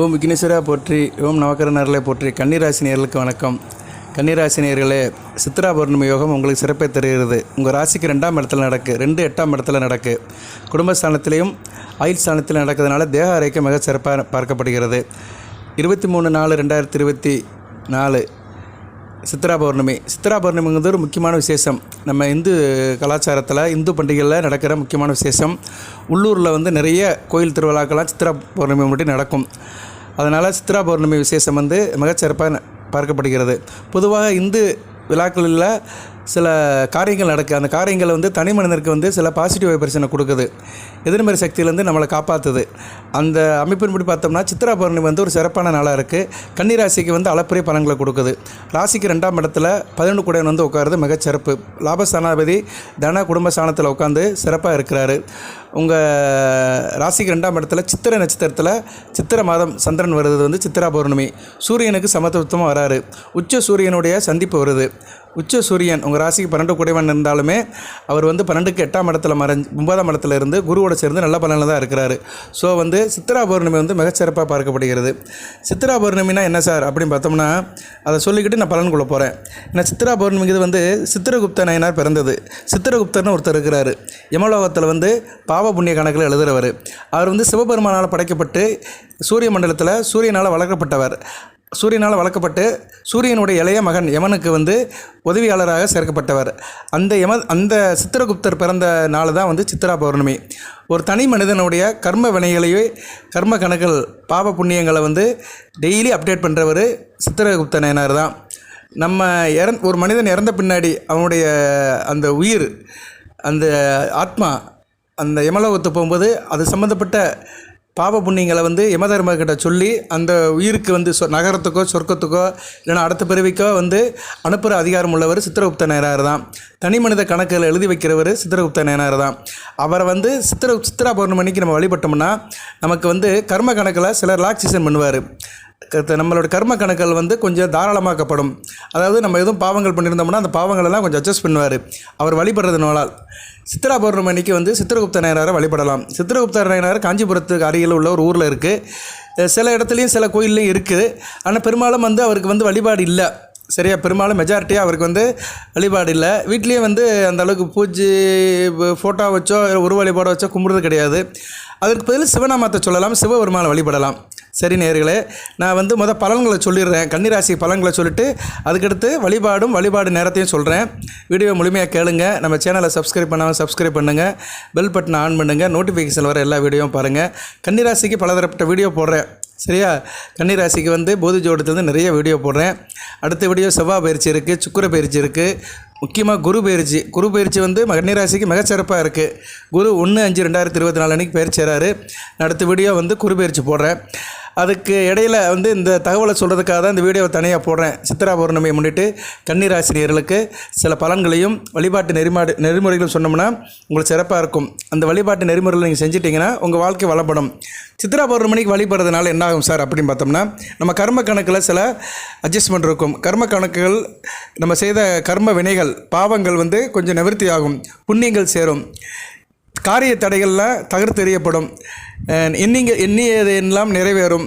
ஓம் விக்னேஸ்வரா போற்றி ஓம் நவக்கர நேரலை போற்றி. கன்னிராசி நேர்களுக்கு வணக்கம். கன்னிராசி நேர்களே சித்ரா பௌர்ணமி யோகம் உங்களுக்கு சிறப்பை தருகிறது. உங்கள் ராசிக்கு ரெண்டாம் இடத்துல நடக்கு ரெண்டு எட்டாம் இடத்துல நடக்கு. குடும்பஸ்தானத்திலையும் ஆயுள் ஸ்தானத்தில் நடக்கிறதுனால தேக ஆரோக்கியம் மிக சிறப்பாக பார்க்கப்படுகிறது. இருபத்தி மூணு நாலு ரெண்டாயிரத்தி இருபத்தி நாலு சித்ரா பௌர்ணமி. சித்ரா பௌர்ணமிங்கிறது ஒரு முக்கியமான விசேஷம். நம்ம இந்து கலாச்சாரத்தில் இந்து பண்டிகையில் நடக்கிற முக்கியமான விசேஷம். உள்ளூரில் வந்து நிறைய கோயில் திருவிழாக்கள்லாம் சித்ரா பௌர்ணமி மட்டும் நடக்கும். அதனால் சித்ரா பௌர்ணமி விசேஷம் வந்து மிகச்சிறப்பாக பார்க்கப்படுகிறது. பொதுவாக இந்து விழாக்களில் சில காரியங்கள் நடக்கு அந்த காரியங்கள் வந்து தனி மனிதனுக்கு வந்து சில பாசிட்டிவ் வைப்ரேஷனை கொடுக்குது. எதிர்மறை சக்தியிலேருந்து நம்மளை காப்பாற்றுது அந்த அமைப்பின்படி பார்த்தோம்னா சித்ரா பௌர்ணமி வந்து ஒரு சிறப்பான நாளாக இருக்குது கன்னி ராசிக்கு வந்து அளப்பரிய பலன்களை கொடுக்குது. ராசிக்கு ரெண்டாம் இடத்துல பதினொன்று குடையன் வந்து உட்காருது மிகச்சிறப்பு. லாபஸ்தானாதிபதி தன குடும்ப ஸ்தானத்தில் உட்காந்து சிறப்பாக இருக்கிறாரு. உங்கள் ராசிக்கு ரெண்டாம் இடத்துல சித்திரை நட்சத்திரத்தில் சித்திரை மாதம் சந்திரன் வருது வந்து சித்திரா பௌர்ணமி. சூரியனுக்கு சமத்துவமாக வராரு. உச்ச சூரியனுடைய சந்திப்பு வருது. உச்ச சூரியன் உங்கள் ராசிக்கு பன்னெண்டு குடைவன் இருந்தாலுமே அவர் வந்து பன்னெண்டுக்கு எட்டாம் இடத்துல மறைஞ்சு ஒன்பதாம் இடத்துல இருந்து குருவோட சேர்ந்து நல்ல பலனில் தான் இருக்கிறாரு. ஸோ வந்து சித்ரா பௌர்ணமி வந்து மிகச்சிறப்பாக பார்க்கப்படுகிறது. சித்ரா பௌர்ணமினா என்ன சார் அப்படின்னு பார்த்தோம்னா அதை சொல்லிக்கிட்டு நான் பலன் கொள்ள போகிறேன் ஏன்னா சித்ரா பௌர்ணமிங்கிறது வந்து சித்திரகுப்த நயனார் பிறந்தது. சித்திரகுப்தர்னு ஒருத்தர் இருக்கிறாரு. யமலோகத்தில் வந்து பா பாவ புண்ணிய கணக்கில் எழுதுகிறவர் அவர் வந்து சிவபெருமானால் படைக்கப்பட்டு சூரிய மண்டலத்தில் சூரியனால் வளர்க்கப்பட்டவர். சூரியனால் வளர்க்கப்பட்டு சூரியனுடைய இளைய மகன் யமனுக்கு வந்து உதவியாளராக சேர்க்கப்பட்டவர். அந்த யம அந்த சித்திரகுப்தர் பிறந்த நாள் தான் வந்து சித்ரா பௌர்ணமி. ஒரு தனி மனிதனுடைய கர்ம வினைகளையே கர்ம கணக்குகள் பாவ புண்ணியங்களை வந்து டெய்லி அப்டேட் பண்ணுறவர் சித்திரகுப்த நயனார் தான். நம்ம இறந் ஒரு மனிதன் இறந்த பின்னாடி அவனுடைய அந்த உயிர் அந்த ஆத்மா அந்த யமலோகத்து போகும்போது அது சம்மந்தப்பட்ட பாவ புண்ணியங்களை வந்து யமதர்மர்கிட்ட சொல்லி அந்த உயிருக்கு வந்து சொ நகரத்துக்கோ சொர்க்கத்துக்கோ இல்லைன்னா அடுத்த பிறவிக்கோ வந்து அனுப்புகிற அதிகாரம் உள்ளவர் சித்திரகுப்த நேரார் தான். தனி மனித கணக்கில் எழுதி வைக்கிறவர் சித்திரகுப்த நேனார் தான். அவரை வந்து சித்திர சித்திரா பௌர்ணமிக்கு நம்ம வழிபட்டோம்னா நமக்கு வந்து கர்ம கணக்கில் சில ரிலாக்ஸேஷன் பண்ணுவார். நம்மளோட கர்ம கணக்கள் வந்து கொஞ்சம் தாராளமாக்கப்படும். அதாவது நம்ம எதுவும் பாவங்கள் பண்ணியிருந்தோம்னா அந்த பாவங்களெல்லாம் கொஞ்சம் அட்ஜஸ்ட் பண்ணுவார். அவர் வழிபடுறது சித்ரா பௌர்ணமி அன்னைக்கு வந்து சித்திரகுப்த நாயனாரை வழிபடலாம். சித்திரகுப்த நாயனார் காஞ்சிபுரத்துக்கு அருகில் உள்ள ஒரு ஊரில் இருக்குது சில இடத்துலையும் சில கோயில்லையும் இருக்குது ஆனால் பெரும்பாலும் வந்து அவருக்கு வந்து வழிபாடு இல்லை. சரியா? பெரும்பாலும் மெஜாரிட்டியாக அவருக்கு வந்து வழிபாடு இல்லை. வீட்லேயே வந்து அந்த அளவுக்கு பூஜை ஃபோட்டோ வச்சோ இல்ல வழிபாடு வச்சோ கும்பிட்றது கிடையாது. அதற்கு பதில் சிவநாமத்தை சொல்லலாம். சிவபெருமானை வழிபடலாம். சரி நேர்களே நான் வந்து மொதல் பலன்களை சொல்லிடுறேன். கன்னிராசி பலன்களை சொல்லிட்டு அதுக்கடுத்து வழிபாடும் வழிபாடு நேரத்தையும் சொல்கிறேன் வீடியோ முழுமையாக கேளுங்க. நம்ம சேனலை சப்ஸ்கிரைப் பண்ணாமல் சப்ஸ்கிரைப் பண்ணுங்கள் பெல் பட்டனை ஆன் பண்ணுங்கள் நோட்டிஃபிகேஷன் வர எல்லா வீடியோவும் பாருங்கள் கன்னிராசிக்கு பலதரப்பட்ட வீடியோ போடுறேன். சரியா? கன்னிராசிக்கு வந்து போதி ஜோடத்துலேருந்து நிறைய வீடியோ போடுறேன். அடுத்த வீடியோ செவ்வாய் பயிற்சி இருக்குது சுக்கிர பயிற்சி இருக்குது முக்கியமாக குரு பயிற்சி. குரு பயிற்சி வந்து கன்னிராசிக்கு மிகச்சிறப்பாக இருக்குது குரு ஒன்று அஞ்சு ரெண்டாயிரத்தி இருபத்தி நாலு அன்றைக்கி பயிற்சி அடுத்த வீடியோ வந்து குரு பயிற்சி போடுறேன். அதுக்கு இடையில வந்து இந்த தகவலை சொல்கிறதுக்காக தான் இந்த வீடியோவை தனியாக போடுறேன். சித்ரா பௌர்ணமியை முன்னிட்டு கன்னிராசினியர்களுக்கு சில பலன்களையும் வழிபாட்டு நெறிமாடு நெறிமுறைகளும் சொன்னோம்னா உங்களுக்கு சிறப்பாக இருக்கும். அந்த வழிபாட்டு நெறிமுறைகளை நீங்கள் செஞ்சிட்டிங்கன்னா உங்கள் வாழ்க்கை வளப்படும். சித்ரா பௌர்ணமிக்கு வழிபடுறதுனால என்ன ஆகும் சார் அப்படின்னு பார்த்தோம்னா நம்ம கர்ம கணக்கில் சில அட்ஜஸ்ட்மெண்ட் இருக்கும். கர்ம கணக்குகள் நம்ம செய்த கர்ம வினைகள் பாவங்கள் வந்து கொஞ்சம் நிவர்த்தி ஆகும். புண்ணியங்கள் சேரும். காரிய தடைகள்லாம் தகர்த்தெறியப்படும் எண்ணிங்க எண்ணியது எல்லாம் நிறைவேறும்.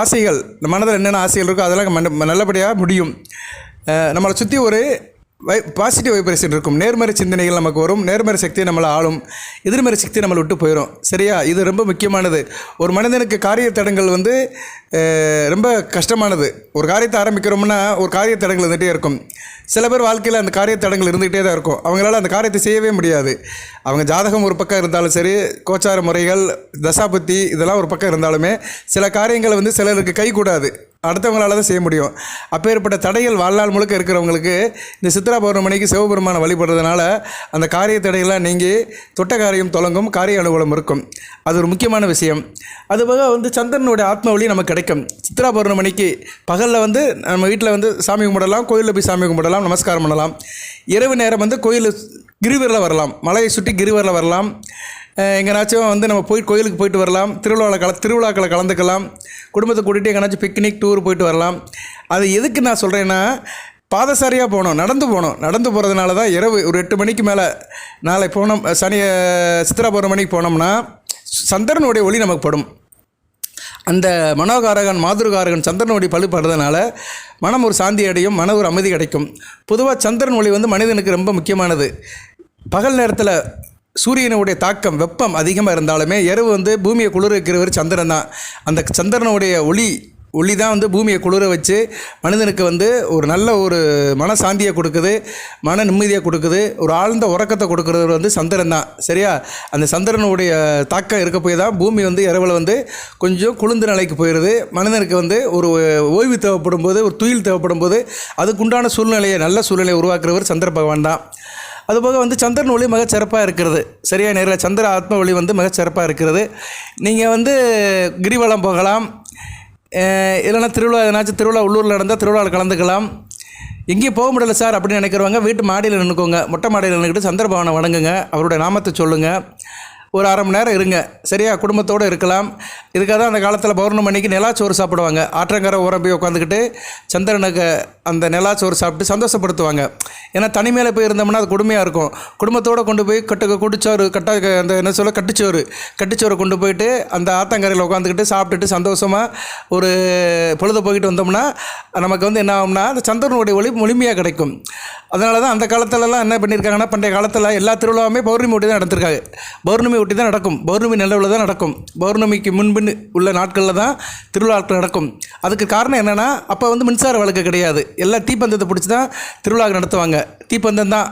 ஆசைகள் மனதில் என்னென்ன ஆசைகள் இருக்கோ அதெல்லாம் நல்லபடியாக முடியும். நம்மளை சுற்றி ஒரு வை பாசிட்டிவ் வைப்ரேஷன் இருக்கும். நேர்மறை சிந்தனைகள் நமக்கு வரும். நேர்மறை சக்தி நம்மளை ஆளும். எதிர்மறை சக்தி நம்மளை விட்டு போயிடும் சரியா? இது ரொம்ப முக்கியமானது. ஒரு மனிதனுக்கு காரிய தடங்கள் வந்து ரொம்ப கஷ்டமானது. ஒரு காரியத்தை ஆரம்பிக்கிறோம்னா ஒரு காரிய தடங்கள் இருந்துகிட்டே இருக்கும். சில பேர் வாழ்க்கையில் அந்த காரிய தடங்கள் இருந்துகிட்டே தான் இருக்கும். அவங்களால அந்த காரியத்தை செய்யவே முடியாது. அவங்க ஜாதகம் ஒரு பக்கம் இருந்தாலும் சரி கோச்சார முறைகள் தசாபுத்தி இதெல்லாம் ஒரு பக்கம் இருந்தாலுமே சில காரியங்கள் வந்து சிலருக்கு கைகூடாது அடுத்தவங்களால தான் செய்ய முடியும். அப்பேற்பட்ட தடைகள் வாழ்நாள் முழுக்க இருக்கிறவங்களுக்கு இந்த சித்ரா பௌர்ணமணிக்கு சிவபெருமானை வழிபடுறதுனால அந்த காரிய தடைகள்லாம் நீங்கி தொட்ட காரியம் தொடங்கும் காரிய அனுகூலம் இருக்கும். அது ஒரு முக்கியமான விஷயம். அதுபோக வந்து சந்திரனுடைய ஆத்ம வழி நமக்கு கிடைக்கும். சித்ரா பௌர்ணமணிக்கு பகலில் வந்து நம்ம வீட்டில் வந்து சாமி கும்பிடலாம் கோயிலில் போய் சாமி கும்பிடலாம் நமஸ்காரம் பண்ணலாம். இரவு நேரம் வந்து கோயில் கிரிவரில் வரலாம். மலையை சுற்றி கிரிவரில் வரலாம். எங்கேனாச்சும் வந்து நம்ம போய் கோயிலுக்கு போயிட்டு வரலாம். திருவிழாவில் கல திருவிழாக்களை கலந்துக்கலாம். குடும்பத்தை கூட்டிகிட்டு எங்கேனாச்சும் பிக்னிக் டூர் போயிட்டு வரலாம். அது எதுக்கு நான் சொல்கிறேன்னா பாதசாரியாக போகணும் நடந்து போனோம். நடந்து போகிறதுனால தான் இரவு ஒரு எட்டு மணிக்கு மேலே நாளை போனோம் சனி சித்திரா சித்ரா மணிக்கு போனோம்னா சந்திரனுடைய ஒளி நமக்கு படும். அந்த மனோகாரகன் மாதுருகாரகன் சந்திரன் ஒளி பழுப்படுறதுனால மனம் ஒரு சாந்தி அடையும் மன ஒரு அமைதி கிடைக்கும். பொதுவாக சந்திரன் ஒளி வந்து மனிதனுக்கு ரொம்ப முக்கியமானது. பகல் நேரத்தில் சூரியனுடைய தாக்கம் வெப்பம் அதிகமாக இருந்தாலுமே இரவு வந்து பூமியை குளிர வைக்கிறவர் சந்திரன் தான். அந்த சந்திரனுடைய ஒளி ஒளி தான் வந்து பூமியை குளிர வச்சு மனிதனுக்கு வந்து ஒரு நல்ல ஒரு மன சாந்தியை கொடுக்குது மன நிம்மதியை கொடுக்குது ஒரு ஆழ்ந்த உறக்கத்தை கொடுக்குறது வந்து சந்திரன் தான். சரியா? அந்த சந்திரனுடைய தாக்கம் இருக்க போய் தான் பூமி வந்து இரவில் வந்து கொஞ்சம் குளிர்ந்த நிலைக்கு போயிடுது மனிதனுக்கு வந்து ஒரு ஓய்வு தேவைப்படும் போது ஒரு துயில் தேவைப்படும் போது அதுக்குண்டான சூழ்நிலையை நல்ல சூழ்நிலையை உருவாக்குறவர் சந்திர பகவான் தான். அதுபோக வந்து சந்திரன் ஒளி மிக சிறப்பாக இருக்கிறது. சரியா? நேரில் சந்திர ஆத்ம ஒளி வந்து மிக சிறப்பாக இருக்கிறது. நீங்கள் வந்து கிரிவலம் போகலாம். இல்லைனா இல்லைன்னா திருவிழா எதனாச்சும் திருவிழா உள்ளூரில் நடந்தால் திருவிழாவில் கலந்துக்கலாம். எங்கேயும் போக முடியல சார் அப்படின்னு நினைக்கிறவங்க வீட்டு மாடியில் நின்றுக்கோங்க மொட்டை மாடியில் நின்றுக்கிட்டு சந்திரபவனை வணங்குங்க. அவருடைய நாமத்தை சொல்லுங்கள் ஒரு அரை மணி நேரம் இருங்க. சரியா? குடும்பத்தோடு இருக்கலாம். இதுக்காக தான் அந்த காலத்தில் பௌர்ணமி அன்னைக்கு நிலாச்சோறு சாப்பிடுவாங்க. ஆற்றங்கரை ஓரம் போய் உட்காந்துக்கிட்டு சந்திரனுக்கு அந்த நிலாச்சோறு சாப்பிட்டு சந்தோஷப்படுத்துவாங்க. ஏன்னா தனிமையில் போய் இருந்தோம்னா அது கொடுமையாக இருக்கும். குடும்பத்தோடு கொண்டு போய் கட்டு குடிச்சோறு கட்ட அந்த என்ன சொல்ல கட்டுச்சோறு கட்டுச்சோறு கொண்டு போயிட்டு அந்த ஆத்தங்கரையில் உட்காந்துக்கிட்டு சாப்பிட்டுட்டு சந்தோஷமாக ஒரு பொழுது போய்கிட்டு வந்தோம்னா நமக்கு வந்து என்ன ஆகும்னா அந்த சந்திரனுடைய ஒளி முழுமையாக கிடைக்கும். அதனால தான் அந்த காலத்துலலாம் என்ன பண்ணியிருக்காங்கன்னா பண்டைய காலத்தில் எல்லா திருவிழாவுமே பௌர்ணமி ஒட்டி தான் நடந்திருக்காங்க பௌர்ணமி ஒட்டி தான் நடக்கும். பௌர்ணமி நிலவில் தான் நடக்கும். பௌர்ணமிக்கு முன்பின் உள்ள நாட்களில் தான் திருவிழாக்கள் நடக்கும். அதுக்கு காரணம் என்னென்னா அப்போ வந்து மின்சார வழக்கு கிடையாது. எல்லாம் தீப்பந்தத்தை பிடிச்சி தான் திருவிழா நடத்துவாங்க. தீப்பந்தம் தான்.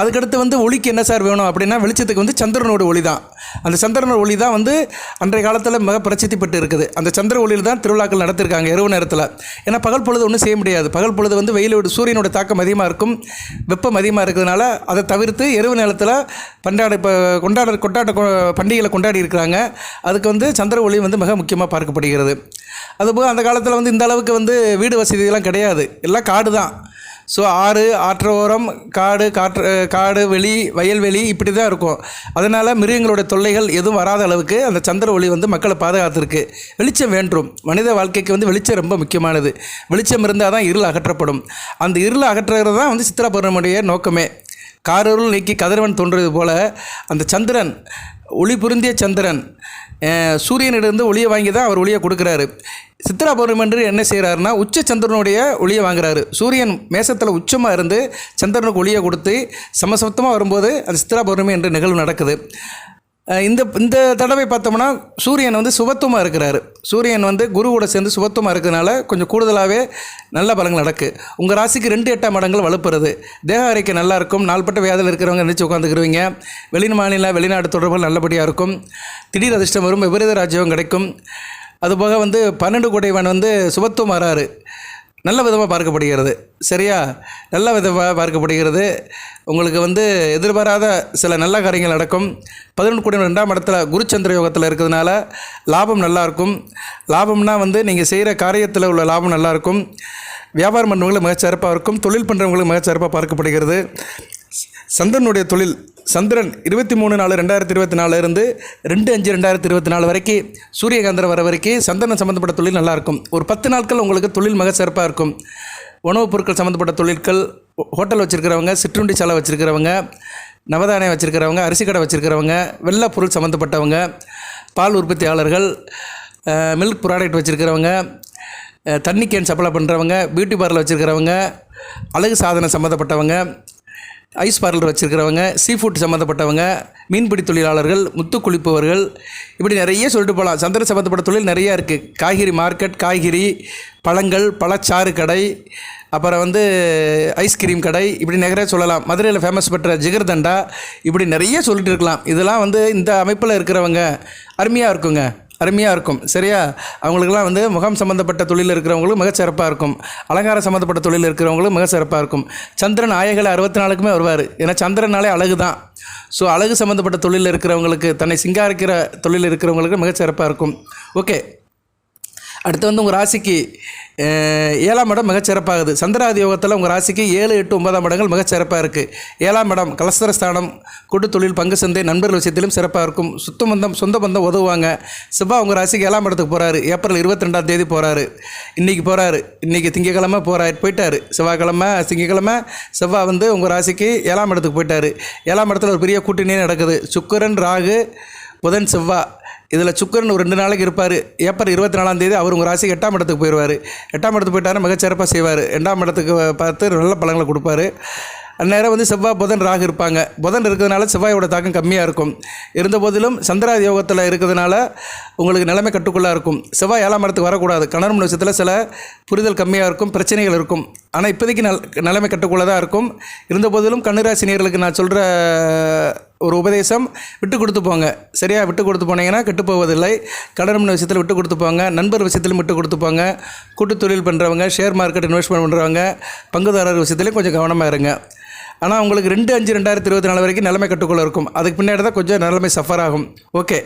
அதுக்கடுத்து வந்து ஒளிக்கு என்ன சார் வேணும் அப்படின்னா வெளிச்சத்துக்கு வந்து சந்திரனோட ஒளி தான் அந்த சந்திரனோட ஒளி தான் வந்து அன்றைய காலத்தில் மிக பிரசித்தி பெற்று இருக்குது. அந்த சந்திர ஒளியில் தான் திருவிழாக்கள் நடத்திருக்காங்க இரவு நேரத்தில். ஏன்னா பகல் பொழுது ஒன்றும் செய்ய முடியாது. பகல் பொழுது வந்து வெயிலோட சூரியனோட தாக்கம் அதிகமாக இருக்கும். வெப்பம் அதிகமாக இருக்கிறதுனால அதை தவிர்த்து இரவு நேரத்தில் பண்டாட இப்போ கொண்டாட கொண்டாட்ட பண்டிகைகளை கொண்டாடி இருக்கிறாங்க. அதுக்கு வந்து சந்திர ஒளி வந்து மிக முக்கியமாக பார்க்கப்படுகிறது. அதுபோக அந்த காலத்தில் வந்து இந்த அளவுக்கு வந்து வீடு வசதியெல்லாம் கிடையாது. எல்லாம் காடு தான் ஸோ ஆறு ஆற்றோரம் காடு காற்று காடு வெளி வயல்வெளி இப்படி தான் இருக்கும். அதனால் மிருகங்களோட தொல்லைகள் எதுவும் வராத அளவுக்கு அந்த சந்திர ஒளி வந்து மக்களை பாதுகாத்துருக்கு. வெளிச்சம் வேண்டும் மனித வாழ்க்கைக்கு வந்து வெளிச்சம் ரொம்ப முக்கியமானது. வெளிச்சம் இருந்தால் தான் இருள் அகற்றப்படும். அந்த இருள் அகற்றுறது தான் வந்து சித்திரா பௌர்ணமியுடைய நோக்கமே. காரருள் நீக்கி கதிரவன் தோன்றது போல் அந்த சந்திரன் ஒளி பொருந்திய சந்திரன் சூரியனிடந்து ஒளியை வாங்கி தான் அவர் ஒளியை கொடுக்குறாரு. சித்ரா பௌர்ணமி என்று என்ன செய்கிறாருன்னா உச்ச சந்திரனுடைய ஒளியை வாங்குறாரு. சூரியன் மேசத்தில் உச்சமாக இருந்து சந்திரனுக்கு ஒளியை கொடுத்து சமசமத்தமாக வரும்போது அந்த சித்ரா பௌர்ணமி என்ற நிகழ்வு நடக்குது. இந்த இந்த தடவை பார்த்தோம்னா சூரியன் வந்து சுபத்துவமாக இருக்கிறார். சூரியன் வந்து குருவோட சேர்ந்து சுபத்துவமாக இருக்கிறதுனால கொஞ்சம் கூடுதலாகவே நல்ல பலங்கள் நடக்கு. உங்கள் ராசிக்கு ரெண்டு எட்டாம் மடங்கள் வலுப்புறது. தேக ஆரோக்கியம் நல்லாயிருக்கும் நாள்பட்ட வியாதியில் இருக்கிறவங்க நினச்சி உட்காந்துக்கிருவீங்க வெளி மாநில வெளிநாடு தொடர்புகள் நல்லபடியாக இருக்கும். திடீர் அதிர்ஷ்டம் வரும். விபரீத ராஜ்யம் கிடைக்கும். அதுபோக வந்து பன்னெண்டு கோடைவன் வந்து சுபத்துவம் வராரு. நல்ல விதமாக பார்க்கப்படுகிறது. சரியா? நல்ல விதமாக பார்க்கப்படுகிறது. உங்களுக்கு வந்து எதிர்பாராத சில நல்ல காரியங்கள் நடக்கும். பதினொன்று கோடி ரெண்டாம் இடத்துல குருச்சந்திர யோகத்தில் இருக்கிறதுனால லாபம் நல்லாயிருக்கும் லாபம்னா வந்து நீங்கள் செய்கிற காரியத்தில் உள்ள லாபம் நல்லாயிருக்கும் வியாபாரம் பண்ணுறவங்களும் மிகச்சிறப்பாக இருக்கும். தொழில் பண்ணுறவங்களும் மிகச்சிறப்பாக பார்க்கப்படுகிறது. சந்திரனுடைய தொழில் சந்திரன் இருபத்தி மூணு நாலு ரெண்டாயிரத்தி இருபத்தி நாலுலேருந்து ரெண்டு அஞ்சு ரெண்டாயிரத்தி இருபத்தி நாலு வரைக்கும் சூரியகாந்தர் வர வரைக்கும் சந்திரன் சம்மந்தப்பட்ட தொழில் நல்லாயிருக்கும் ஒரு பத்து நாட்கள் உங்களுக்கு தொழில் மிக சிறப்பாக இருக்கும். உணவுப் பொருட்கள் சம்மந்தப்பட்ட தொழில்கள் ஹோட்டல் வச்சுருக்கிறவங்க சிற்றுண்டி சாலை வச்சுருக்கிறவங்க நவதானியம் வச்சுருக்கிறவங்க அரிசி கடை வச்சுருக்கிறவங்க வெள்ளை பொருள் சம்மந்தப்பட்டவங்க பால் உற்பத்தியாளர்கள் மில்க் ப்ராடக்ட் வச்சுருக்கிறவங்க தண்ணி கேன் சப்ளை பண்ணுறவங்க பியூட்டி பார்லர் வச்சுருக்கிறவங்க அழகு சாதனை சம்மந்தப்பட்டவங்க ஐஸ் பார்லர் வச்சுருக்கிறவங்க சீ ஃபுட் சம்மந்தப்பட்டவங்க மீன்பிடி தொழிலாளர்கள் முத்து குளிப்பவர்கள் இப்படி நிறைய சொல்லிட்டு போகலாம் சந்திர சம்மந்தப்பட்ட தொழில் நிறையா இருக்குது காய்கறி மார்க்கெட் காய்கறி பழங்கள் பழச்சாறு கடை அப்புறம் வந்து ஐஸ்கிரீம் கடை இப்படி நிறைய சொல்லலாம். மதுரையில் ஃபேமஸ் பெற்ற ஜிகர்தண்டா இப்படி நிறைய சொல்லிட்டு இருக்கலாம். இதெல்லாம் வந்து இந்த அமைப்பில் இருக்கிறவங்க அருமையாக இருக்குங்க. அருமையாக இருக்கும். சரியா? அவங்களுக்கெல்லாம் வந்து முகம் சம்மந்தப்பட்ட தொழில் இருக்கிறவங்களும் மிகச்சிறப்பாக இருக்கும். அலங்காரம் சம்மந்தப்பட்ட தொழில் இருக்கிறவங்களும் மிக சிறப்பாக இருக்கும். சந்திரன் ஆயகளை அறுபத்தி நாலுக்குமே வருவார். ஏன்னா சந்திரனாலே அழகு தான். ஸோ அழகு சம்மந்தப்பட்ட தொழில் இருக்கிறவங்களுக்கு தன்னை சிங்காரிக்கிற தொழில் இருக்கிறவங்களுக்கு மிகச்சிறப்பாக இருக்கும். ஓகே அடுத்து வந்து உங்கள் ராசிக்கு ஏழாம் இடம் மிகச்சிறப்பாகுது சந்திராதி யோகத்தில் உங்கள் ராசிக்கு ஏழு எட்டு ஒன்பதாம் இடங்கள் மிகச்சிறப்பாக இருக்குது ஏழாம் இடம் கலஸ்தரஸ்தானம் கூட்டு தொழில் பங்கு சந்தை நண்பர்கள் விஷயத்திலும் சிறப்பாக இருக்கும். சுத்த பந்தம் சொந்த பந்தம் உதவுவாங்க சிவா உங்கள் ராசிக்கு ஏழாம் இடத்துக்கு போகிறாரு ஏப்ரல் இருபத்தி ரெண்டாம் தேதி போகிறாரு இன்றைக்கி போகிறாரு இன்றைக்கி திங்கக்கிழமை போகிறாரு போயிட்டார். செவ்வாய்க்கிழமை திங்கக்கிழமை செவ்வாய் வந்து உங்கள் ராசிக்கு ஏழாம் இடத்துக்கு போயிட்டார். ஏழாம் இடத்துல ஒரு பெரிய கூட்டணியே நடக்குது. சுக்கரன் ராகு புதன் செவ்வாய் இதில் சுக்கரன் ஒரு ரெண்டு நாளைக்கு இருப்பார். ஏப்ரல் இருபத்தி நாலாம் தேதி அவர் உங்கள் ராசிக்கு எட்டாம் இடத்துக்கு போயிடுவார். எட்டாம் இடத்துக்கு போயிட்டாருன்னா மிகச்சிறப்பாக செய்வார். ரெண்டாம் இடத்துக்கு பார்த்து நல்ல பழங்களை கொடுப்பாரு. அந்நேரம் வந்து செவ்வாய் புதன் ராகு இருப்பாங்க. புதன் இருக்கிறதுனால செவ்வாயோட தாக்கம் கம்மியாக இருக்கும். இருந்த போதிலும் சந்திரா யோகத்தில் இருக்கிறதுனால உங்களுக்கு நிலைமை கட்டுக்குள்ளாக இருக்கும். செவ்வாய் ஏழாம் இடத்துக்கு வரக்கூடாது. கணவன் விஷயத்தில் சில புரிதல் கம்மியாக இருக்கும். பிரச்சனைகள் இருக்கும். ஆனால் இப்போதைக்கு நல் நிலைமை கட்டுக்குள்ளே தான் இருக்கும். இருந்த போதிலும் கன்னிராசி நேயர்களுக்கு நான் சொல்கிற ஒரு உபதேசம் விட்டு கொடுத்து போங்க. சரியாக விட்டு கொடுத்து போனீங்கன்னா கெட்டு போவதில்லை. கடன் விஷயத்தில் விட்டு கொடுத்து போங்க. நண்பர் விஷயத்திலும் விட்டு கொடுத்து போங்க. கூட்டு தொழில் பண்ணுறவங்க ஷேர் மார்க்கெட் இன்வெஸ்ட்மெண்ட் பண்ணுறவங்க பங்குதாரர் விஷயத்துலையும் கொஞ்சம் கவனமாக இருங்க. ஆனால் உங்களுக்கு ரெண்டு அஞ்சு ரெண்டாயிரத்தி இருபத்தி நாலு வரைக்கும் நிலைமை கட்டுக்குள்ளே இருக்கும். அதுக்கு பின்னாடி தான் கொஞ்சம் நிலைமை சஃபர் ஆகும். ஓகே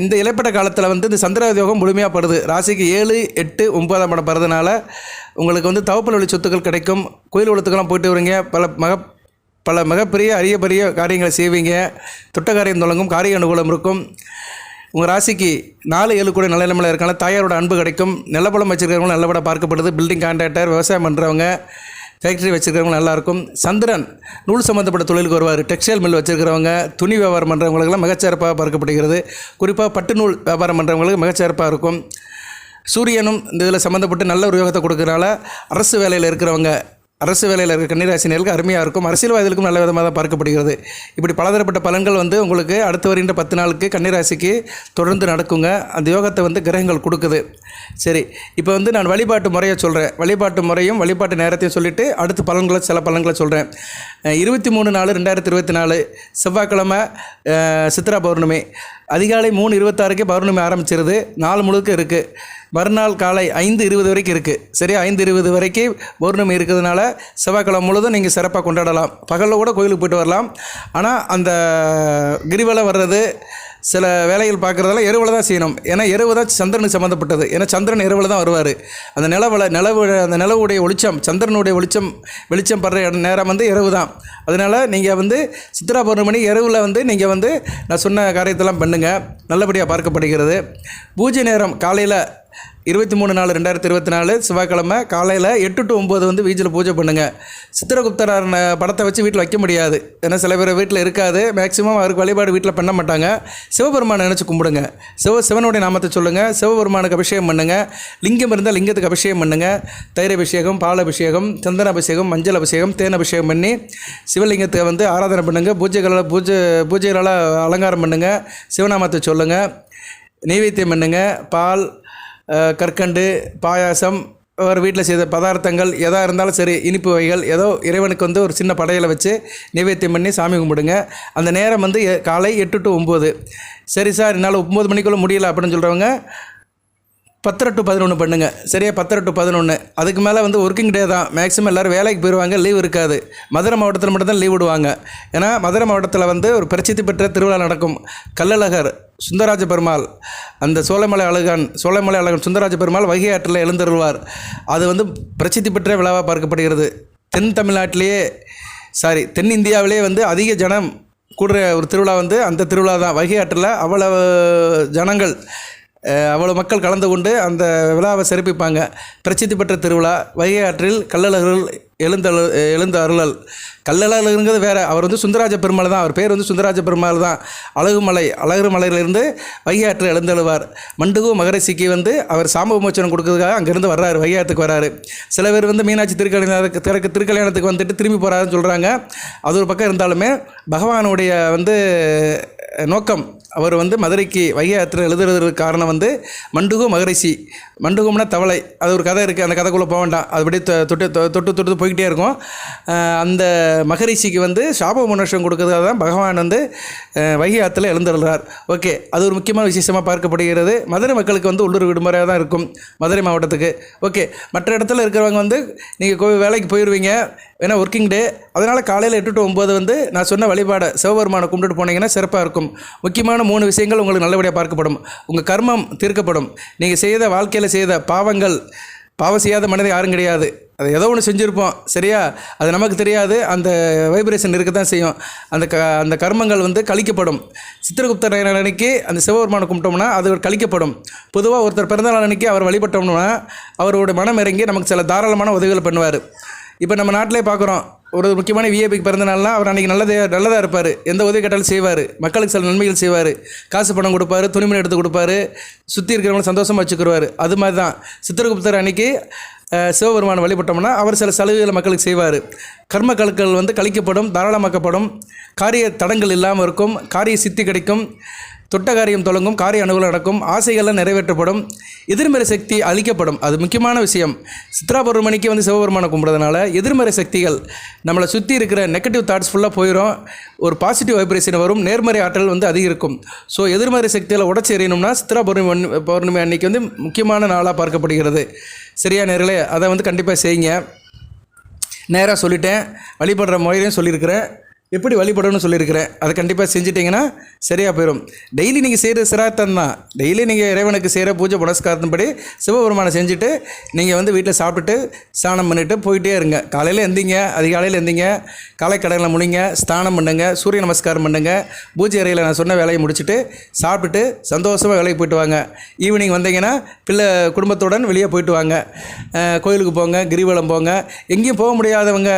இந்த இலைப்பட்ட காலத்தில் வந்து இந்த சந்திராதியோகம் முழுமையாக படுது. ராசிக்கு ஏழு எட்டு ஒன்பதாம் இடம் படுறதுனால உங்களுக்கு வந்து தவப்பல் வழி சொத்துக்கள் கிடைக்கும். கோயில் குளத்துக்கெல்லாம் போயிட்டு வரீங்க பல மக பல மிகப்பெரிய அரிய பெரிய காரியங்களை செய்வீங்க. தொட்ட காரியம் தொடங்கும். காரிய அனுகூலம் இருக்கும். உங்கள் ராசிக்கு நாலு ஏழு கூட நல்ல நிலைமையில் இருக்காங்க தாயாரோட அன்பு கிடைக்கும். நிலப்பலம் வச்சுருக்கிறவங்களும் நல்லபட பார்க்கப்படுது. பில்டிங் கான்ட்ராக்டர் விவசாயம் பண்ணுறவங்க ஃபேக்ட்ரி வச்சுருக்கிறவங்க நல்லாயிருக்கும் சந்திரன் நூல் சம்மந்தப்பட்ட தொழிலுக்கு வருவார். டெக்ஸ்டைல் மில் வச்சுருக்கிறவங்க துணி வியாபாரம் பண்ணுறவங்களுக்கெல்லாம் மிகச்சிறப்பாக பார்க்கப்படுகிறது குறிப்பாக பட்டு நூல் வியாபாரம் பண்ணுறவங்களுக்கு மிகச்சிறப்பாக இருக்கும். சூரியனும் இந்த இதில் சம்மந்தப்பட்டு நல்ல ஒரு யோகத்தை கொடுக்கறனால அரசு வேலையில் இருக்கிறவங்க அரசு வேலையில் இருக்க கன்னிராசினியர்களுக்கு அருமையாக இருக்கும். அரசியல்வாதிகளுக்கும் நல்ல விதமாக தான் பார்க்கப்படுகிறது. இப்படி பலதரப்பட்ட பலன்கள் வந்து உங்களுக்கு அடுத்து வருகின்ற பத்து நாளுக்கு கன்னிராசிக்கு தொடர்ந்து நடக்குங்க. அந்த யோகத்தை வந்து கிரகங்கள் கொடுக்குது. சரி இப்போ வந்து நான் வழிபாட்டு முறையை சொல்கிறேன் வழிபாட்டு முறையும் வழிபாட்டு நேரத்தையும் சொல்லிவிட்டு அடுத்து பலன்களை சில பலன்களை சொல்கிறேன் இருபத்தி மூணு நாலு ரெண்டாயிரத்தி இருபத்தி நாலு செவ்வாய்க்கிழமை சித்ரா பௌர்ணமி. அதிகாலை மூணு இருபத்தாறுக்கே பௌர்ணமி ஆரம்பிச்சிருது. நாள் முழுக்க இருக்குது மறுநாள் காலை ஐந்து இருபது வரைக்கும் இருக்குது சரியா? ஐந்து இருபது வரைக்கும் பௌர்ணமி இருக்கிறதுனால செவ்வாய்க்கிழமை முழுதும் நீங்கள் சிறப்பாக கொண்டாடலாம். பகலில் கூட கோயிலுக்கு போயிட்டு வரலாம். ஆனால் அந்த கிரிவலம் வர்றது சில வேலைகள் பார்க்குறதெல்லாம் இரவில் தான் செய்யணும். ஏன்னா இரவு தான் சந்திரனுக்கு சம்மந்தப்பட்டது ஏன்னா சந்திரன் இரவில் தான் வருவார். அந்த நிலவில் நிலவு அந்த நிலவுடைய ஒளிச்சம் சந்திரனுடைய வெளிச்சம் வெளிச்சம் படுற இடம் நேரம் வந்து இரவு தான். அதனால் நீங்கள் வந்து சித்ரா பௌர்ணமி இரவில் வந்து நீங்கள் வந்து நான் சொன்ன காரியத்தெல்லாம் பண்ணுங்கள் நல்லபடியாக பார்க்கப்படுகிறது. பூஜை நேரம் காலையில் இருபத்தி மூணு நாலு ரெண்டாயிரத்தி இருபத்தி நாலு செவ்வாய்க்கிழமை காலையில் எட்டு டு ஒம்பது வந்து வீட்டில் பூஜை பண்ணுங்கள் சித்திரகுப்தர் படத்தை வச்சு வீட்டில் வைக்க முடியாது. ஏன்னா சில பேர் வீட்டில் இருக்காது. மேக்ஸிமம் அவருக்கு வழிபாடு வீட்டில் பண்ண மாட்டாங்க. சிவபெருமானை நினச்சி கும்பிடுங்க. சிவ சிவனுடைய நாமத்தை சொல்லுங்கள் சிவபெருமானுக்கு அபிஷேகம் பண்ணுங்கள் லிங்கம் இருந்தால் லிங்கத்துக்கு அபிஷேகம் பண்ணுங்கள் தயிர் அபிஷேகம் பால் அபிஷேகம் சந்தன அபிஷேகம் மஞ்சள் அபிஷேகம் தேன் அபிஷேகம் பண்ணி சிவலிங்கத்தை வந்து ஆராதனை பண்ணுங்கள் பூஜைகளால் பூஜை பூஜைகளால் அலங்காரம் பண்ணுங்கள் சிவநாமத்தை சொல்லுங்கள் நெய்வேத்தியம் பண்ணுங்கள் பால் கற்கண்டு பாயாசம் ஒரு வீட்டில் செய்த பதார்த்தங்கள் எதாக இருந்தாலும் சரி இனிப்பு வகைகள் ஏதோ இறைவனுக்கு வந்து ஒரு சின்ன படையலை வச்சு நைவேத்தியம் பண்ணி சாமி கும்பிடுங்க. அந்த நேரம் வந்து எ- காலை எட்டு டு ஒம்பது. சரி சார் என்னால் ஒம்பது மணிக்குள்ளே முடியல அப்படின்னு சொல்கிறவங்க பத்தரை டு பதினொன்று பண்ணுங்கள் சரியா? பத்தரை டு பதினொன்று அதுக்கு மேலே வந்து ஒர்க்கிங் டே தான். மேக்ஸிமம் எல்லோரும் வேலைக்கு போயிடுவாங்க லீவ் இருக்காது. மதுரை மாவட்டத்தில் மட்டும்தான் லீவ் விடுவாங்க. ஏன்னா மதுரை மாவட்டத்தில் வந்து ஒரு பிரசித்தி பெற்ற திருவிழா நடக்கும். கள்ளழகர் சுந்தராஜ பெருமாள் அந்த சோலைமலை அழகன் சோலைமலை அழகன் சுந்தராஜ பெருமாள் வைகை ஆற்றில் எழுந்தருள்வார். அது வந்து பிரசித்தி பெற்ற விழாவாக பார்க்கப்படுகிறது. தென் தமிழ்நாட்டிலேயே சாரி தென்னிந்தியாவிலே வந்து அதிக ஜனம் கூடுற ஒரு திருவிழா வந்து அந்த திருவிழா தான். வைகை ஆற்றில் அவ்வளவு ஜனங்கள் அவ்வளோ மக்கள் கலந்து கொண்டு அந்த விழாவை சிறப்பிப்பாங்க. பிரசித்தி பெற்ற திருவிழா வைகை ஆற்றில் கல்லழகர்கள் எழுந்தழு எழுந்த அருளல். கல்லலங்கிறது வேறு. அவர் வந்து சுந்தராஜ பெருமாள் தான். அவர் பேர் வந்து சுந்தராஜ பெருமாள் தான். அழகுமலை அழகு மலையிலிருந்து வையாற்று எழுந்தழுவார். மண்டுகு மகரிஷிக்கு வந்து அவர் சாம விமோச்சனம் கொடுக்கறதுக்காக அங்கேருந்து வர்றாரு வையாற்றுக்கு வர்றாரு. சில பேர் வந்து மீனாட்சி திருக்கல்யாணத்துக்கு திறக்க திருக்கல்யாணத்துக்கு வந்துட்டு திரும்பி போகிறாருன்னு சொல்கிறாங்க அது ஒரு பக்கம் இருந்தாலுமே பகவானுடைய வந்து நோக்கம் அவர் வந்து மதுரைக்கு வைகை எழுதுறதுக்கு காரணம் வந்து மண்டுகு மகரிஷி. மண்டுகும்னா தவளை. அது ஒரு கதை இருக்குது அந்த கதைக்குள்ளே போக வேண்டாம். அது அப்படியே தொ- தொட்டு தொ- தொட்டு தொட்டு போய்கிட்டே இருக்கும். அந்த மகரிஷிக்கு வந்து சாப மனுஷம் கொடுக்கறதுக்காக தான் பகவான் வந்து வைகை ஆற்றுல எழுந்துள்ளார் ஓகே அது ஒரு முக்கியமான விசேஷமாக பார்க்கப்படுகிறது. மதுரை மக்களுக்கு வந்து உள்ளூர் விடுமுறையாக தான் இருக்கும் மதுரை மாவட்டத்துக்கு. ஓகே மற்ற இடத்துல இருக்கிறவங்க வந்து நீங்கள் வேலைக்கு போயிடுவீங்க ஏன்னா ஒர்க்கிங் டே அதனால் காலையில் எட்டு டு ஒம்பது வந்து நான் சொன்ன வழிபாடை சிவபெருமானை கும்பிட்டுட்டு போனீங்கன்னா சிறப்பாக இருக்கும். முக்கியமான மூணு விஷயங்கள் உங்களுக்கு நல்லபடியாக பார்க்கப்படும். உங்கள் கர்மம் தீர்க்கப்படும். நீங்கள் செய்த வாழ்க்கையில் செய்த பாவங்கள் பாவம் செய்யாத மனிதன் யாரும் கிடையாது. அது ஏதோ ஒன்று செஞ்சுருப்போம். சரியா? அது நமக்கு தெரியாது. அந்த வைப்ரேஷன் இருக்க தான் செய்யும். அந்த க அந்த கர்மங்கள் வந்து கழிக்கப்படும். சித்திரகுப்தர் அன்னைக்கு அந்த சிவபெருமானை கும்பிட்டோம்னா அது கழிக்கப்படும். பொதுவாக ஒருத்தர் பிறந்தநாள் அன்னைக்கு அவர் வழிபட்டோம்னா அவரோட மனம் இறங்கி நமக்கு சில தாராளமான உதவிகள் பண்ணுவார். இப்போ நம்ம நாட்டிலே பார்க்குறோம். ஒரு முக்கியமான விஐபிக்கு பிறந்தநாள்னா அவர் அன்றைக்கி நல்லதே நல்லதாக இருப்பார். எந்த உதவி கேட்டாலும் செய்வார். மக்களுக்கு சில நன்மைகள் செய்வார். காசு பணம் கொடுப்பாரு துணிமணி எடுத்து கொடுப்பாரு. சுற்றி இருக்கிறவங்களை சந்தோஷமாக வச்சுக்கிடுவார் அது மாதிரி தான் சித்திரகுப்தர் அன்னைக்கு சிவபெருமான் வழிபட்டோம்னா அவர் சில சலுகைகளை மக்களுக்கு செய்வார். கர்ம கழுக்கள் வந்து கழிக்கப்படும் தாராளமாக்கப்படும். காரிய தடங்கள் இல்லாமல் இருக்கும் காரிய சித்தி கிடைக்கும். தொட்ட காரியம் தொடங்கும் காரிய அணுகல் நடக்கும் ஆசைகள்லாம் நிறைவேற்றப்படும் எதிர்மறை சக்தி அழிக்கப்படும். அது முக்கியமான விஷயம். சித்ரா பௌர்ணமிக்கு வந்து சிவபெருமானை கும்பிட்றதுனால எதிர்மறை சக்திகள் நம்மளை சுற்றி இருக்கிற நெகட்டிவ் தாட்ஸ் ஃபுல்லாக போயிடும் ஒரு பாசிட்டிவ் வைப்ரேஷன் வரும். நேர்மறை ஆற்றல் வந்து அதிகரிக்கும். ஸோ எதிர்மறை சக்திகளை உடச்சி எறியணும்னா சித்ரா பௌர்ணமி பௌர்ணமி அன்னைக்கு வந்து முக்கியமான நாளாக பார்க்கப்படுகிறது. சரியா நேர்களே? அதை வந்து கண்டிப்பாக செய்யுங்க. நேராக சொல்லிட்டேன். வழிபடுற முறையிலையும் சொல்லியிருக்கிறேன். எப்படி வழிபடணும்னு சொல்லியிருக்கிறேன். அதை கண்டிப்பாக செஞ்சிட்டிங்கன்னா சரியாக போயிடும் டெய்லி நீங்கள் செய்கிற சிராத்தம் தான். டெய்லி நீங்கள் இறைவனுக்கு செய்கிற பூஜை புனஸ்காரத்தின்படி சிவபெருமானை செஞ்சுட்டு நீங்கள் வந்து வீட்டில் சாப்பிட்டுட்டு ஸ்நானம் பண்ணிவிட்டு போயிட்டே இருங்க. காலையில் எந்திங்க அதிகாலையில் எந்திங்க காலை கடலில் முடிங்க ஸ்நானம் பண்ணுங்க சூரிய நமஸ்காரம் பண்ணுங்க பூஜை அறையில் நான் சொன்ன வேலையை முடிச்சுட்டு சாப்பிட்டுட்டு சந்தோஷமாக வேலைக்கு போயிட்டு வாங்க. ஈவினிங் வந்தீங்கன்னா பிள்ளை குடும்பத்துடன் வெளியே போயிட்டு வாங்க. கோயிலுக்கு போங்க கிரிவலம் போங்க. எங்கேயும் போக முடியாதவங்க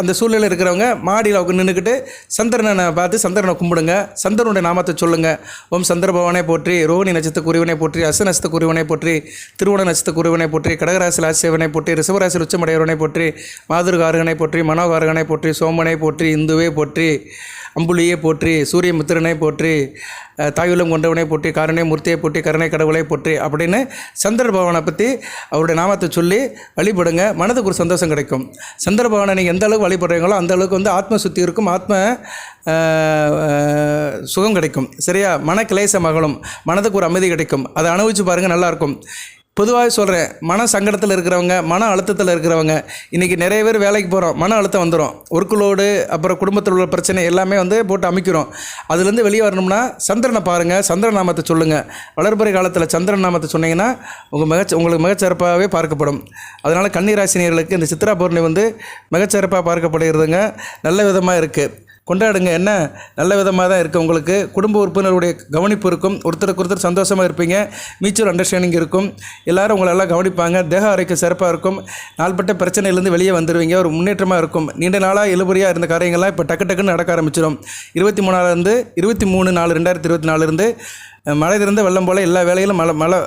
அந்த சூழலில் இருக்கிறவங்க மாடியில் அவங்க நின்றுக்கிட்டு சந்திரனை பார்த்து சந்திரனை கும்பிடுங்க. சந்திரனுடைய நாமத்தை சொல்லுங்கள் ஓம் சந்திர பகவானே போற்றி ரோஹிணி நட்சத்திர குறிவனை போற்றி அச நட்சத்திர குறிவனை போற்றி திருவண நட்சத்திர குறிவனை போற்றி கடகராசி ஆசியவனை போற்றி ரிஷபராசி உச்சமடையவனை போற்றி மாதுர்காரகனை போற்றி மனோகாரகனை போற்றி சோமனை போற்றி இந்துவே போற்றி. அம்புலியே போற்றி சூரிய மித்திரனை போற்றி தாயுலம் கொண்டவனை போற்றி காரணை மூர்த்தியை போற்றி கருணை கடவுளை போற்றி அப்படின்னு சந்திர பகவானை பற்றி அவருடைய நாமத்தை சொல்லி வழிபடுங்க. மனதுக்கு ஒரு சந்தோஷம் கிடைக்கும். சந்திர பகவானை நீங்கள் எந்த அளவுக்கு வழிபடுறீங்களோ அந்த அளவுக்கு வந்து ஆத்ம சுத்தி இருக்கும் ஆத்ம சுகம் கிடைக்கும். சரியா? மன கிளேச மகளும் மனதுக்கு ஒரு அமைதி கிடைக்கும். அதை அனுபவிச்சு பாருங்கள் நல்லாயிருக்கும் பொதுவாக சொல்கிறேன் மன சங்கடத்தில் இருக்கிறவங்க மன அழுத்தத்தில் இருக்கிறவங்க இன்றைக்கி நிறைய பேர் வேலைக்கு போகிறோம் மன அழுத்தம் வந்துடும் ஒர்க்குலோடு அப்புறம் குடும்பத்தில் உள்ள பிரச்சனை எல்லாமே வந்து போட்டு அமைக்கிறோம். அதுலேருந்து வெளியே வரணும்னா சந்திரனை பாருங்கள் சந்திர நாமத்தை சொல்லுங்கள் வளர்பறை காலத்தில் சந்திரன் நாமத்தை சொன்னீங்கன்னா உங்கள் மிகச்ச உங்களுக்கு மிகச்சிறப்பாகவே பார்க்கப்படும். அதனால் கன்னிராசினியர்களுக்கு இந்த சித்ரா பௌர்ணமி வந்து மிகச்சிறப்பாக பார்க்கப்படுகிறதுங்க. நல்ல விதமாக இருக்குது கொண்டாடுங்க. என்ன? நல்ல விதமாக தான் இருக்குது உங்களுக்கு. குடும்ப உறுப்பினருடைய கவனிப்பு இருக்கும். ஒருத்தருக்கு ஒருத்தர் சந்தோஷமாக இருப்பீங்க. மியூச்சுவல் அண்டர்ஸ்டாண்டிங் இருக்கும். எல்லாரும் உங்களை எல்லாம் கவனிப்பாங்க. தேக ஆரோக்கியம் சிறப்பாக இருக்கும். நாள்பட்ட பிரச்சனையிலேருந்து வெளியே வந்துடுவீங்க ஒரு முன்னேற்றமாக இருக்கும். நீண்ட நாளாக இழுபறியாக இருந்த காரியங்கள்லாம் இப்போ டக்கு டக்குன்னு நடக்க ஆரம்பிச்சிடும் இருபத்தி மூணாலேருந்து இருபத்தி மூணு நாலு ரெண்டாயிரத்தி இருபத்தி நாலுலேருந்து மழை திறந்த வெள்ளம் போல் எல்லா வேலையிலும் மழை மழை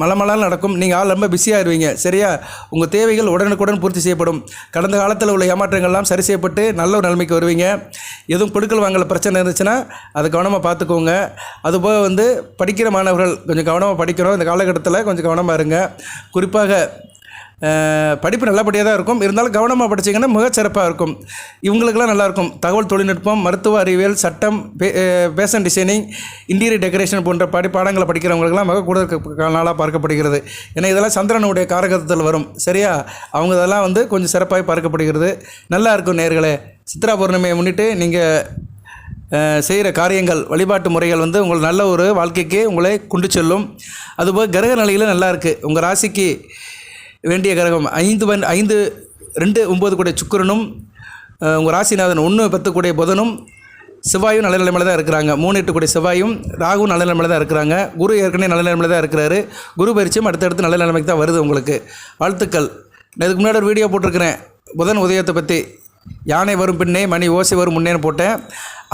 மலமலால் நடக்கும். நீங்கள் ஆள் ரொம்ப பிஸியாக இருவீங்க. சரியா? உங்கள் தேவைகள் உடனுக்குடன் பூர்த்தி செய்யப்படும். கடந்த காலத்தில் உள்ள ஏமாற்றங்கள்லாம் சரி செய்யப்பட்டு நல்ல ஒரு நிலைமைக்கு வருவீங்க. எதுவும் கொடுக்கல் வாங்கல பிரச்சனை இருந்துச்சுன்னா அதை கவனமாக பார்த்துக்கோங்க. அதுபோக வந்து படிக்கிற மாணவர்கள் கொஞ்சம் கவனமாக படிக்கிறோம் இந்த காலகட்டத்தில் கொஞ்சம் கவனமாக இருங்க. குறிப்பாக படிப்பு நல்லபடியாக தான் இருக்கும். இருந்தாலும் கவனமாக படிச்சீங்கன்னா மிகச்சிறப்பாக இருக்கும். இவங்களுக்கெல்லாம் நல்லாயிருக்கும் தகவல் தொழில்நுட்பம் மருத்துவ அறிவியல் சட்டம் ஃபேஷன் டிசைனிங் இன்டீரியர் டெக்கரேஷன் போன்ற படி பாடங்களை படிக்கிறவங்களுக்கெல்லாம் மிக கூட நாளாக பார்க்கப்படுகிறது. ஏன்னா இதெல்லாம் சந்திரனுடைய காரகத்தில் வரும். சரியா? அவங்க இதெல்லாம் வந்து கொஞ்சம் சிறப்பாக பார்க்கப்படுகிறது. நல்லா இருக்கும் நேர்களே. சித்ரா பௌர்ணமியை முன்னிட்டு நீங்கள் செய்கிற காரியங்கள் வழிபாட்டு முறைகள் வந்து உங்கள் நல்ல ஒரு வாழ்க்கைக்கு உங்களை கொண்டு செல்லும். அதுபோக கிரக நிலையில் நல்லா இருக்குது உங்கள் ராசிக்கு வேண்டிய கிரகம் ஐந்து பன் ஐந்து ரெண்டு ஒம்பது கூடிய சுக்கிரனும் உங்கள் ராசிநாதன் ஒன்று பத்து கூடிய புதனும் செவ்வாயும் நல்ல நிலைமையில் தான் இருக்கிறாங்க. மூணு எட்டு கூடிய செவ்வாயும் ராகுவும் நல்ல நிலைமையில் தான் இருக்கிறாங்க. குரு ஏற்கனவே நல்ல நிலைமையில் தான் இருக்கிறாரு. குரு பயிற்சியும் அடுத்தடுத்து நல்ல நிலைமைக்கு தான் வருது உங்களுக்கு. வாழ்த்துக்கள். நான் இதுக்கு முன்னாடி ஒரு வீடியோ போட்டிருக்கிறேன். புதன் உதயத்தை பற்றி யானை வரும் பின்னே மணி ஓசை வரும் முன்னேன்னு போட்டேன்.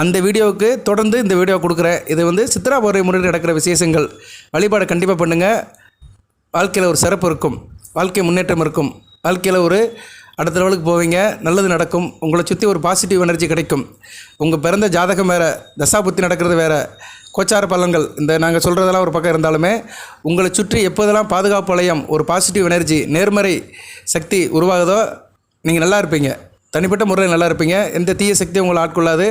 அந்த வீடியோவுக்கு தொடர்ந்து இந்த வீடியோ கொடுக்குறேன். இது வந்து சித்ரா பௌர்ணமி முறையில் நடக்கிற விசேஷங்கள். வழிபாடு கண்டிப்பாக பண்ணுங்கள் வாழ்க்கையில் ஒரு சிறப்பு இருக்கும். வாழ்க்கை முன்னேற்றம் இருக்கும். வாழ்க்கையில் ஒரு அடுத்த லெவலுக்கு போவீங்க. நல்லது நடக்கும். உங்களை சுற்றி ஒரு பாசிட்டிவ் எனர்ஜி கிடைக்கும். உங்கள் பிறந்த ஜாதகம் வேறு தசாபுத்தி நடக்கிறது வேறு கோச்சார பலன்கள் இந்த நாங்கள் சொல்கிறதெல்லாம் ஒரு பக்கம் இருந்தாலுமே உங்களை சுற்றி எப்போதெல்லாம் பாதுகாப்பு வளையம் ஒரு பாசிட்டிவ் எனர்ஜி நேர்மறை சக்தி உருவாகுதோ நீங்கள் நல்லா இருப்பீங்க. தனிப்பட்ட முறையில் நல்லா இருப்பீங்க. எந்த தீய சக்தியும் உங்களை ஆட்கொள்ளாது.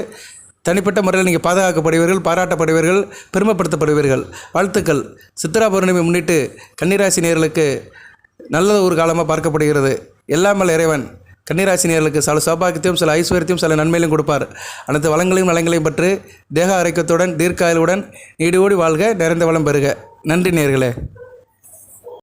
தனிப்பட்ட முறையில் நீங்கள் பாதுகாக்கப்படுவீர்கள் பாராட்டப்படுவீர்கள் பெருமைப்படுத்தப்படுவீர்கள். வாழ்த்துக்கள். சித்ரா பௌர்ணமி முன்னிட்டு கன்னிராசி நேர்களுக்கு நல்ல ஒரு காலமாக பார்க்கப்படுகிறது. எல்லாமல் இறைவன். கன்னிராசினியர்களுக்கு சில சௌபாகியத்தையும் சில ஐஸ்வர்யத்தையும் சில நன்மையிலும் கொடுப்பார். அனைத்து வளங்களையும் நலங்களையும் பற்று தேக ஆரோக்கியத்துடன் தீர்க்காயலுடன் ஓடி வாழ்க நிறைந்த வளம் பெறுக. நன்றி நேர்களே.